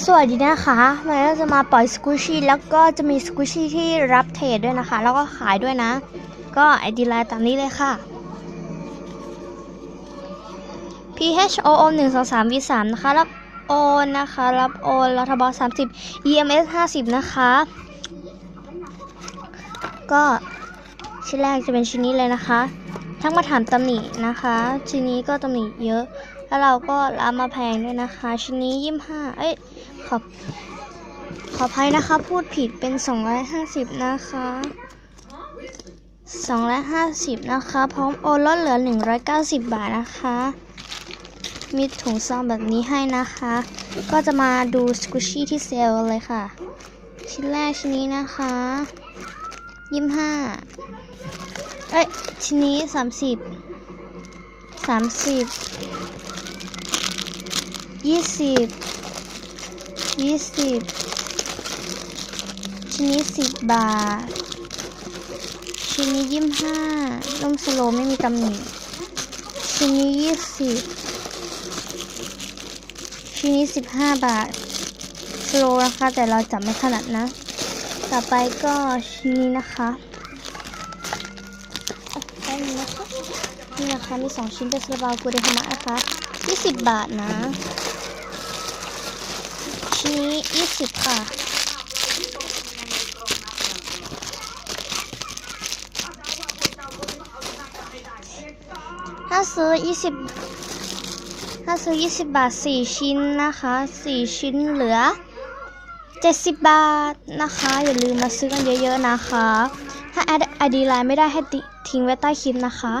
สวัสดีนะคะวันนี้เราจะมาปล่อยสกูชี่แล้วก็จะมีสกูชี่ที่รับเทรดด้วยนะคะ แล้วก็ขายด้วยนะ ก็ไอดีไลน์ตามนี้เลยค่ะ P H O O 1 2 3 V 3นะคะ รับโอนนะคะ รับโอนรัฐบาล30 E M S 50 นะคะ ก็ชิ้นแรกจะเป็นชิ้นนี้เลยนะคะ ทั้งมาถามตำหนินะคะชิ้นนี้ก็ตำหนิเยอะ แล้วเราก็รับมาแพงด้วยนะคะ ชิ้นนี้ยี่ห้าเอ้ยขอขออภัยนะคะ พูดผิดเป็น 250 นะคะ250 นะคะ พร้อมโอนลดเหลือ 190 บาทนะคะ มีถุงซองแบบนี้ให้นะคะ ก็จะมาดูสกูชี่ที่เซลล์เลยค่ะ ชิ้นแรกชิ้นนี้นะคะยี่ห้า เอ้ยชิ้นนี้30 30ยี่สิบยี่สิบชิ้นนี้สิบบาท ชิ้นนี้ยี่สิบห้านุ่มสโลไม่มีตำหนิชิ้นนี้ยี่สิบชิ้นนี้สิบห้าบาทสโลนะคะแต่เราจับไม่ถนัดนะ ต่อไปก็ชิ้นนี้นะคะ นี่นะคะมีสองชิ้นเป็นซาลาเปากูเดฮามะนะคะยี่สิบบาทนะ ชิ้นนี้ยี่สิบค่ะถ้าซื้อยี่สิบถ้าซื้อยี่สิบบาทสี่ชิ้นนะคะสี่ชิ้นเหลือเจ็ดสิบบาทนะคะ อย่าลืมมาซื้อกันเยอะๆนะคะ ถ้าแอดไอดีไลน์ไม่ได้ให้ทิ้งไว้ใต้คลิปนะคะ